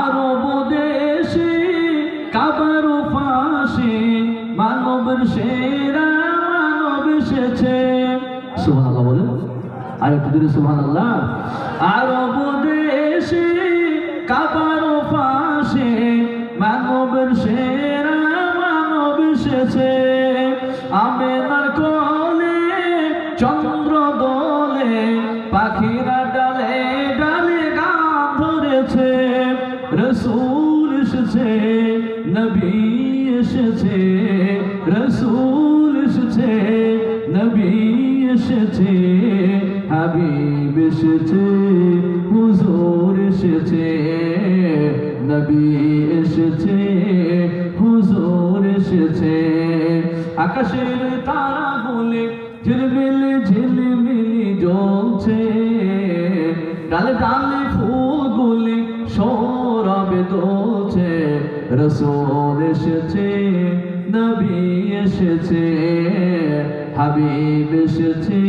আরব দেশে, কাবার ফাঁসে মানবের সেরা মানব এসেছে। আর একটু আল্লাহ মানবের সেরা মানব এসেছে। আমেনার ধরেছে রসুল এসেছে, নবী এসেছে, রসুল এসেছে, নবী এসেছে, হাবিব এসেছে, হুজুর এসেছে, নবী এসেছে, হুজুর এসেছে। আকাশের তারা বলে, ঝিলমিলি ঝিলমিলি জ্বলছে, ডালে ডালে ফুলগুলি দোলছে রসুল এসেছে, নবী এসেছে, হাবিব এসেছে,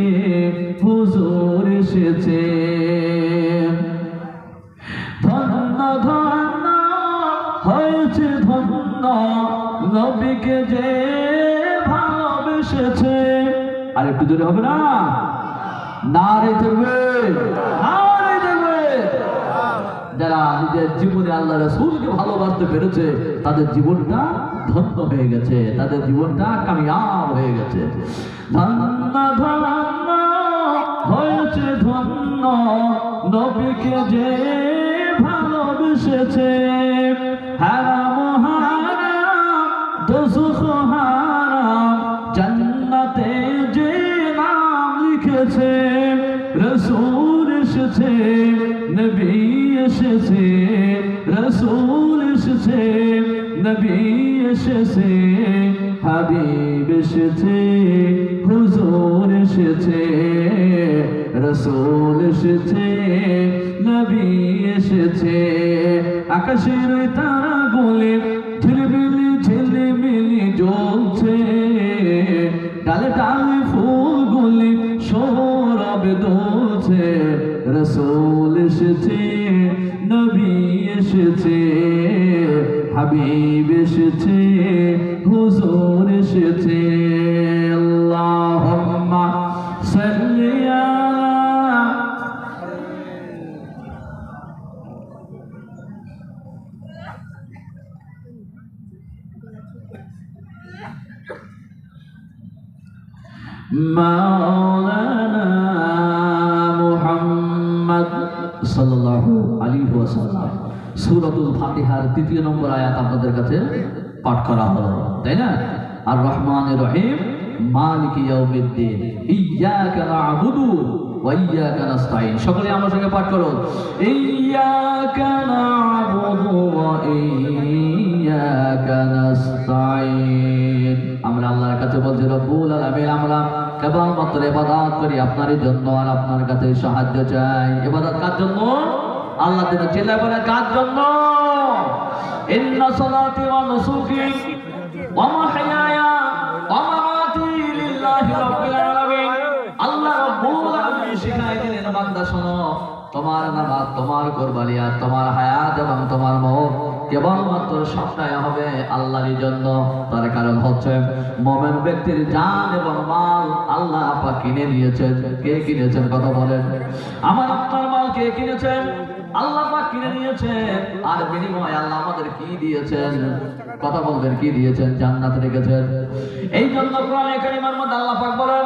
হুজুর এসেছে। ধন্য ধন্য, হয়েছে ধন্য, নবীকে যে আর একটু জোরে হবে না? না রে থাকবে। না রে থাকবে যারা নিজের জীবনে আল্লাহ রসুলকে ভালোবাসতে পেরেছে, তাদের জীবনটা ধন্য হয়ে গেছে, তাদের জীবনটা কামিয়াব হয়ে গেছে। হয়েছে ধন্য যে ভালোবেসেছে। জান্নাতে যে নাম লিখেছে এসেছে। নবী এসেছে, রসুল এসেছে, নবী এসেছে, হাবিব এসেছে, হুজুর এসেছে, রসুল এসেছে, নবী এসেছে। আকাশের তারা বলে রসুল এসেছে নবী এসেছে হাবিব এসেছে হুজুর এসেছে। আল্লাহুম্মা সাল্লি মাওলানা আলী ওয়াসাল্লাম। সুরতুল ফাতিহার তৃতীয় নম্বর আয়াত আপনাদের কাছে পাঠ করা হলো, তাই না? আর রহমান রহিম, মালিক সকলে আমার সঙ্গে পাঠ করো ইয়্যাকা কাছে বলছি, রব্বুল আলামিন, আমরা কেবলমাত্র ইবাদত করি আপনারই জন্য আর আপনার কাছে সাহায্য চাই। ইবাদত কার জন্য? আল্লাহ দিন চিল্লায় বলে, কার জন্য? ইন্না সালাতি ওয়া নুসুকি ওয়া মাহইয়ায়া ওয়া মামাতি লিল্লাহি রাব্বিল আলামিন। আল্লাহ রাব্বুল আলামিন শিখাই দিলেন, বান্দা শোনো, তোমার নামাজ তোমার কোরবানি আর তোমার হায়াত এবং তোমার কেবলমাত্র সবটাই হবে আল্লাহরই জন্য। তার কারণ হচ্ছে মোমেন ব্যক্তির জান এবং মাল আল্লাহ আপা কিনে নিয়েছেন। কে কিনেছেন কথা বলেন। আমার আপনার মাল কে কিনেছেন? আল্লাহ কিনে নিয়েছেন। আর বিনিময়ে আল্লাহ আমাদের কি দিয়েছেন? কথা বলবেন, কি দিয়েছেন? জান্নাত রেখেছেন। এই জন্য আল্লাহ পাক বলেন